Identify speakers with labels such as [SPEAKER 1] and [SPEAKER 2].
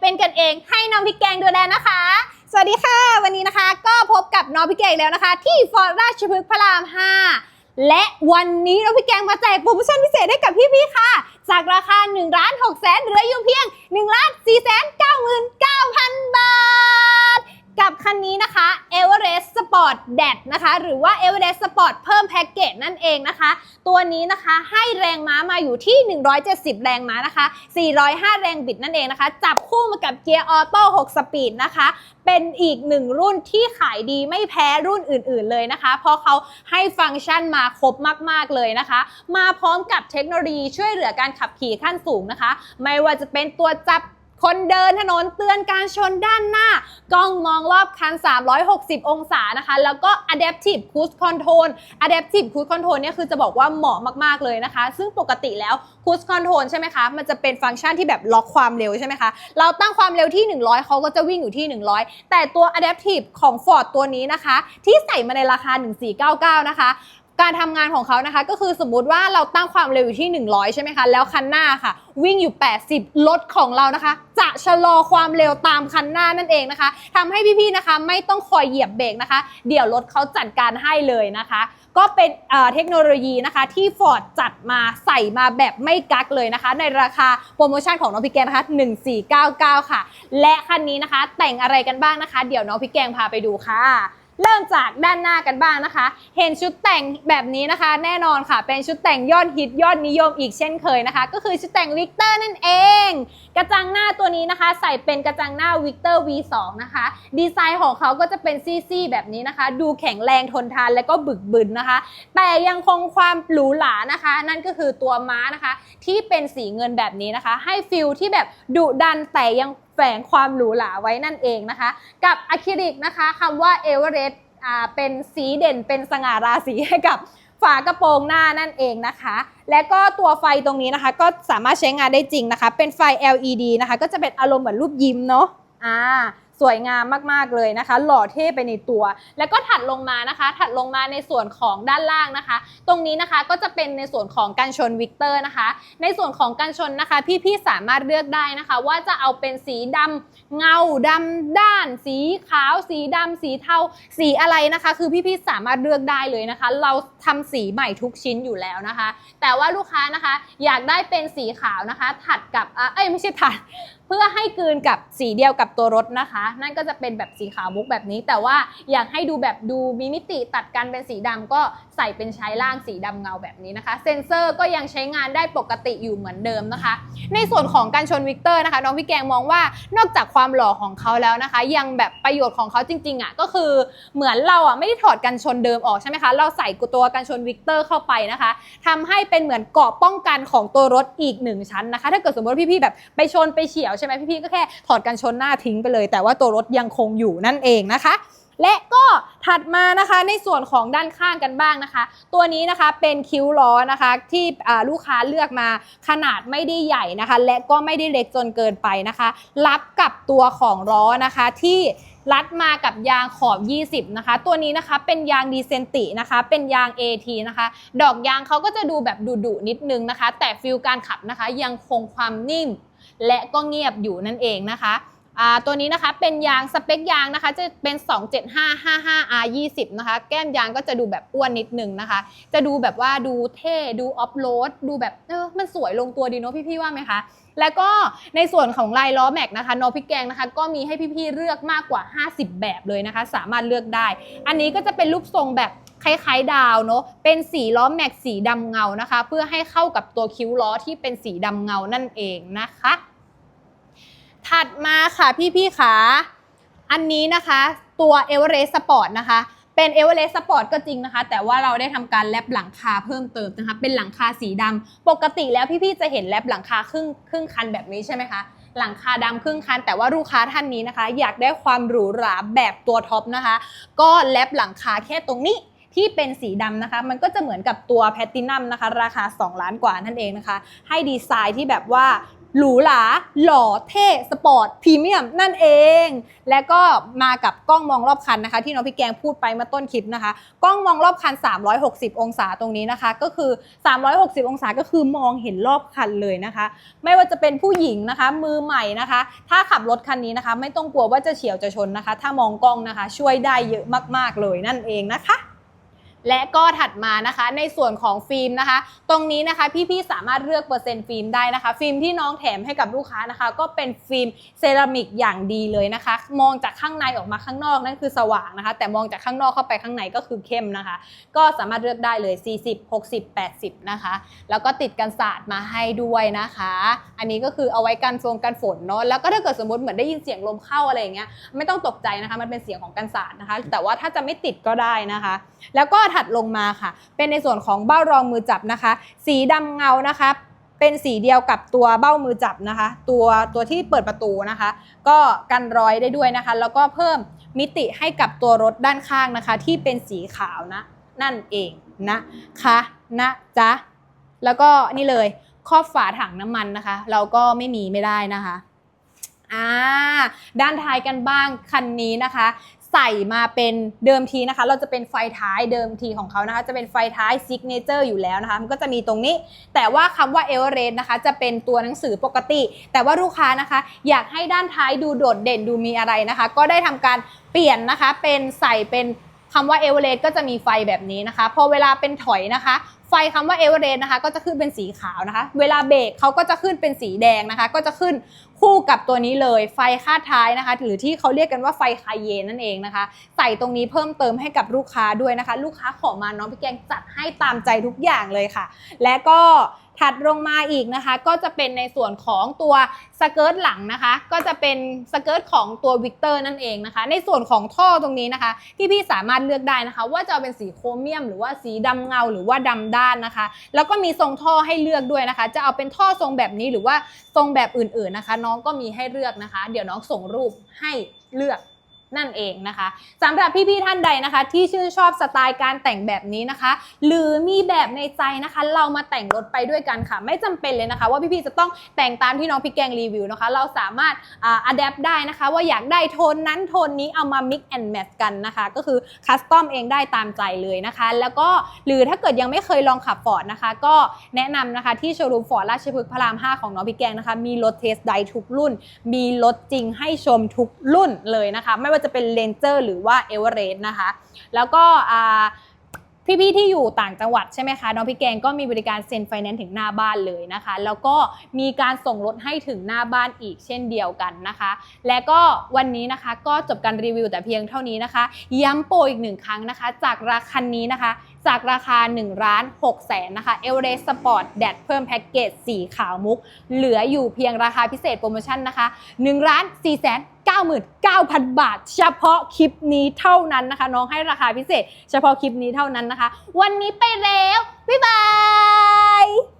[SPEAKER 1] เป็นกันเองให้น้องพี่แกงดูแลนะคะ สวัสดีค่ะ วันนี้นะคะ ก็พบกับน้องพี่แกงแล้วนะคะ ที่ฟอร์ราชพฤกษ์พระราม 5และวันนี้น้องพี่แกงมาแจกโปรโมชั่นพิเศษให้กับพี่ๆค่ะ จากราคา1ล้าน6แสนเหลืออยู่เพียง1ล้าน4แสน Sport d a t นะคะ หรือว่า Everest Sport เพิ่มแพ็กเกจนั่นเองนะคะ ตัวนี้นะคะให้แรงม้ามาอยู่ที่ 170 แรงม้านะคะ 405 แรงบิดนั่นเองนะคะ จับคู่มากับเกียร์ออโต้ 6 สปีดนะคะ เป็นอีกหนึ่งรุ่นที่ขายดีไม่แพ้รุ่นอื่น ๆเลยนะคะ เพราะเขาให้ฟังก์ชันมาครบมาก ๆ เลยนะคะ มาพร้อมกับเทคโนโลยีช่วยเหลือการขับขี่ขั้นสูงนะคะ ไม่ว่าจะเป็นตัวจับ คนเดินถนนเตือนการชนด้านหน้ากล้องมองรอบคัน 360 องศานะคะ แล้วก็ Adaptive Cruise Control Adaptive Cruise Control เนี่ยคือจะบอกว่าเหมาะมาก ๆ เลยนะคะ ซึ่งปกติแล้ว Cruise Control ใช่ไหมคะ มันจะเป็นฟังก์ชันที่แบบล็อกความเร็วใช่ไหมคะ เราตั้งความเร็วที่ 100 เขาก็จะวิ่งอยู่ที่ 100 แต่ตัว Adaptive ของ Ford ตัวนี้นะคะ ที่ใส่มาในราคา 1499 นะคะ การทำงานของเขานะคะก็คือสมมุติว่าเราตั้งความเร็วอยู่ที่ 100 ใช่ไหมคะแล้วคันหน้าค่ะ วิ่งอยู่ 80 รถของเรานะคะ จะชะลอความเร็วตามคันหน้านั่นเองนะคะทำให้พี่ๆนะคะไม่ต้องคอยเหยียบเบรกนะคะ เดี๋ยวรถเขาจัดการให้เลยนะคะ ก็เป็นเอ่อเทคโนโลยีนะคะที่ Ford จัดมาใส่มาแบบไม่กักเลยนะคะ ในราคาโปรโมชั่นของน้องพี่แกงนะคะ1499 ค่ะ และคันนี้นะคะแต่งอะไรกันบ้างนะคะ เดี๋ยวน้องพี่แกงพาไปดูค่ะ เริ่มจากด้านหน้ากันบ้างนะคะ เห็นชุดแต่งแบบนี้นะคะ แน่นอนค่ะ เป็นชุดแต่งยอดฮิตยอดนิยมอีกเช่นเคยนะคะ ก็คือชุดแต่งวิกเตอร์นั่นเอง กระจังหน้าตัวนี้นะคะ ใส่เป็นกระจังหน้าวิกเตอร์ V2 นะคะ ดีไซน์ของเขาก็จะเป็นซี่ๆแบบนี้นะคะ ดูแข็งแรงทนทานและก็บึกบึนนะคะ แต่ยังคงความหรูหรานะคะ นั่นก็คือตัวม้านะคะ ที่เป็นสีเงินแบบนี้นะคะ ให้ฟิลที่แบบดุดันแต่ยังแฝงความหรูหราไว้นั่นเองนะคะ กับอะคริลิกนะคะคำว่าเอเวอเรสต์เป็นสีเด่นเป็นสง่าราศีให้กับฝากระโปรงหน้านั่นเองนะคะ และก็ตัวไฟตรงนี้นะคะ ก็สามารถใช้งานได้จริงนะคะ เป็นไฟ LED นะคะ ก็จะเป็นอารมณ์เหมือนรูปยิ้มเนาะอ่า สวยงามมากๆเลยนะคะ หล่อเท่ไปในตัว แล้วก็ถัดลงมานะคะ ถัดลงมาในส่วนของด้านล่างนะคะ ตรงนี้นะคะก็จะเป็นในส่วนของกันชนวิกเตอร์นะคะ ในส่วนของกันชนนะคะ พี่ๆสามารถเลือกได้นะคะ ว่าจะเอาเป็นสีดำเงาดำด้าน สีขาว สีดำสีเทาสีอะไรนะคะ คือพี่ๆสามารถเลือกได้เลยนะคะ เราทำสีใหม่ทุกชิ้นอยู่แล้วนะคะ แต่ว่าลูกค้านะคะอยากได้เป็นสีขาวนะคะ ถัดกับเอ้ยไม่ใช่ถัด พื่อให้กลืนกับสีเดียวกับตัวรถนะคะ นั่นก็จะเป็นแบบสีขาวมุกแบบนี้ แต่ว่าอยากให้ดูแบบดูมีมิติตัดกันเป็นสีดำก็ใส่เป็นใช้ล่างสีดำเงาแบบนี้นะคะ เซ็นเซอร์ก็ยังใช้งานได้ปกติอยู่เหมือนเดิมนะคะ ในส่วนของการชนวิกเตอร์นะคะน้องพี่แกงมองว่านอกจากความหล่อของเขาแล้วนะคะ ยังแบบประโยชน์ของเขาจริงๆอะก็คือเหมือนเราอะไม่ได้ถอดกันชนเดิมออกใช่ไหมคะเราใส่ตัวกันชนวิกเตอร์เข้าไปนะคะทำให้เป็นเหมือนเกราะป้องกันของตัวรถอีกหนึ่งชั้นนะคะ ถ้าเกิดสมมติว่าพี่ๆแบบไปชนไปเฉียวใช่ไหมพี่ๆก็แค่ถอดกันชนหน้าทิ้งไปเลย แต่ว่าตัวรถยังคงอยู่นั่นเองนะคะ และก็ถัดมานะคะในส่วนของด้านข้างกันบ้างนะคะ ตัวนี้นะคะเป็นคิ้วล้อนะคะที่ลูกค้าเลือกมาขนาดไม่ได้ใหญ่นะคะ และก็ไม่ได้เล็กจนเกินไปนะคะ รับกับตัวของล้อนะคะที่รัดมากับยางขอบ 20 นะคะ ตัวนี้นะคะเป็นยางดีเซนตินะคะ เป็นยาง AT นะคะ ดอกยางเขาก็จะดูแบบดุๆนิดนึงนะคะ แต่ฟิลการขับนะคะยังคงความนิ่ม และก็เงียบอยู่นั่นเองนะคะตัวนี้นะคะเป็นยางสเปคยางนะคะจะเป็น 27555R 20 นะคะแก้มยางก็จะดูแบบอ้วนนิดนึงนะคะ จะดูแบบว่าดูเท่ดูออฟโรดดูแบบเออมันสวยลงตัวดีเนาะพี่ๆว่าไหมคะ แล้วก็ในส่วนของลายล้อแม็กนะคะโนพิกแกงนะคะ ก็มีให้พี่ๆเลือกมากกว่า 50 แบบเลยนะคะ สามารถเลือกได้ อันนี้ก็จะเป็นรูปทรงแบบคล้ายๆดาวเนาะ เป็นสีล้อแม็กสีดำเงานะคะ เพื่อให้เข้ากับตัวคิ้วล้อที่เป็นสีดำเงานั่นเองนะคะ ถัดมาค่ะพี่ๆค่ะอันนี้นะคะตัว e v e r e s t Sport นะคะ เป็น e v e r e s t Sport ก็จริงนะคะ แต่ว่าเราได้ทำการแลบหลังคาเพิ่มเติมนะคะ เป็นหลังคาสีดำปกติแล้วพี่ๆจะเห็นแลบหลังคาครึ่งครึ่งคันแบบนี้ใช่ไหมคะหลังคาดำครึ่งคัน แต่ว่าลูกค้าท่านนี้นะคะ อยากได้ความหรูหราแบบตัวท็อปนะคะ ก็แลบหลังคาแค่ตรงนี้ที่เป็นสีดำนะคะ มันก็จะเหมือนกับตัวแพตตินัมนะคะ ราคา 2 ล้านกว่านั่นเองนะคะ ให้ดีไซน์ที่แบบว่า หรูหราหล่อเท่สปอร์ตพรีเมียมนั่นเอง และก็มากับกล้องมองรอบคันนะคะ ที่น้องพี่แกงพูดไปเมื่อต้นคลิปนะคะ กล้องมองรอบคัน 360 องศาตรงนี้นะคะ ก็คือ 360 องศาก็คือมองเห็นรอบคันเลยนะคะ ไม่ว่าจะเป็นผู้หญิงนะคะ มือใหม่นะคะ ถ้าขับรถคันนี้นะคะ ไม่ต้องกลัวว่าจะเฉียวจะชนนะคะ ถ้ามองกล้องนะคะ ช่วยได้เยอะมาก ๆ เลยนั่นเองนะคะ และก็ถัดมานะคะในส่วนของฟิล์มนะคะ ตรงนี้นะคะพี่ๆสามารถเลือกเปอร์เซ็นต์ฟิล์มได้นะคะ ฟิล์มที่น้องแถมให้กับลูกค้านะคะ ก็เป็นฟิล์มเซรามิกอย่างดีเลยนะคะ มองจากข้างในออกมาข้างนอกนั่นคือสว่างนะคะ แต่มองจากข้างนอกเข้าไปข้างในก็คือเข้มนะคะ ก็สามารถเลือกได้เลย 40 60 80 นะคะ แล้วก็ติดกันสาดมาให้ด้วยนะคะ อันนี้ก็คือเอาไว้กันฟงกันฝนเนาะแล้วก็ถ้าเกิดสมมติเหมือนได้ยินเสียงลมเข้าอะไรอย่างเงี้ยไม่ต้องตกใจนะคะ มันเป็นเสียงของกันสาดนะคะ แต่ว่าถ้าจะไม่ติดก็ได้นะคะ แล้วก็ถัดลงมาค่ะ เป็นในส่วนของเบ้ารองมือจับนะคะ สีดำเงานะคะ เป็นสีเดียวกับตัวเบ้ามือจับนะคะ ตัวตัวที่เปิดประตูนะคะ ก็กันรอยได้ด้วยนะคะ แล้วก็เพิ่มมิติให้กับตัวรถด้านข้างนะคะ ที่เป็นสีขาวนะ นั่นเองนะคะนะจ๊ะแล้วก็นี่เลยครอบฝาถังน้ำมันนะคะ เราก็ไม่มีไม่ได้นะคะอ่าด้านท้ายกันบ้างคันนี้นะคะ ใส่มาเป็นเดิมทีนะคะ เราจะเป็นไฟท้ายเดิมทีของเขานะคะ จะเป็นไฟท้ายซิกเนเจอร์อยู่แล้วนะคะ มันก็จะมีตรงนี้ แต่ว่าคำว่าเอเวอเรสต์นะคะ จะเป็นตัวหนังสือปกติ แต่ว่าลูกค้านะคะ อยากให้ด้านท้ายดูโดดเด่นดูมีอะไรนะคะ ก็ได้ทำการเปลี่ยนนะคะเป็นใส่เป็น คำว่าเอเวอเรสต์ก็จะมีไฟแบบนี้นะคะ พอเวลาเป็นถอยนะคะ ไฟคำว่าเอเวอเรสต์นะคะ ก็จะขึ้นเป็นสีขาวนะคะ เวลาเบรกเขาก็จะขึ้นเป็นสีแดงนะคะ ก็จะขึ้นคู่กับตัวนี้เลย ไฟคาดท้ายนะคะ หรือที่เขาเรียกกันว่าไฟคาเยนนั่นเองนะคะ ใส่ตรงนี้เพิ่มเติมให้กับลูกค้าด้วยนะคะ ลูกค้าขอมาน้องพี่แกงจัดให้ตามใจทุกอย่างเลยค่ะ และก็ ถัดลงมาอีกนะคะ ก็จะเป็นในส่วนของตัวสเกิร์ตหลังนะคะ ก็จะเป็นสเกิร์ตของตัววิกเตอร์นั่นเองนะคะ ในส่วนของท่อตรงนี้นะคะ ที่พี่สามารถเลือกได้นะคะ ว่าจะเอาเป็นสีโครเมียม หรือว่าสีดำเงาหรือว่าดำด้านนะคะ แล้วก็มีทรงท่อให้เลือกด้วยนะคะ จะเอาเป็นท่อทรงแบบนี้หรือว่าทรงแบบอื่นๆนะคะ น้องก็มีให้เลือกนะคะ เดี๋ยวน้องส่งรูปให้เลือก นั่นเองนะคะสำหรับพี่ๆท่านใดนะคะ ที่ชื่นชอบสไตล์การแต่งแบบนี้นะคะ หรือมีแบบในใจนะคะ เรามาแต่งรถไปด้วยกันค่ะ ไม่จำเป็นเลยนะคะ ว่าพี่ๆจะต้องแต่งตามที่น้องพี่แกงรีวิวนะคะ เราสามารถอ่าอัดแอปได้นะคะ ว่าอยากได้โทนนั้นโทนนี้เอามา mix and match กันนะคะ ก็คือคัสตอมเองได้ตามใจเลยนะคะ แล้วก็หรือถ้าเกิดยังไม่เคยลองขับฟอร์ดนะคะ ก็แนะนำนะคะที่โชว์รูมฟอร์ดราชพฤกษ์พระราม 5 ของน้องพี่แกงนะคะ มีรถเทสไดทุกรุ่น มีรถจริงให้ชมทุกรุ่นเลยนะคะ ไม่ว่าจะเป็นเลนเจอร์หรือว่าเอเวอเรสต์นะคะ แล้วก็พี่ๆที่อยู่ต่างจังหวัดใช่ไหมคะน้องพี่แกงก็มีบริการเซ็นไฟแนนซ์ถึงหน้าบ้านเลยนะคะ แล้วก็มีการส่งรถให้ถึงหน้าบ้านอีกเช่นเดียวกันนะคะ และก็วันนี้นะคะก็จบการรีวิวแต่เพียงเท่านี้นะคะ ย้ำโปรอีกหนึ่งครั้งนะคะ จากราคานี้นะคะ จากราคา1ร้าน6แสนนะคะเอเวอเรสต์สปอร์ตแดดเพิ่มแพ็กเกจสีขาวมุก เหลืออยู่เพียงราคาพิเศษโปรโมชั่นนะคะ1ร้าน4แสน99,000 บาท เฉพาะคลิปนี้เท่านั้นนะคะ น้องให้ราคาพิเศษ เฉพาะคลิปนี้เท่านั้นนะคะ วันนี้ไปแล้ว บ๊ายบาย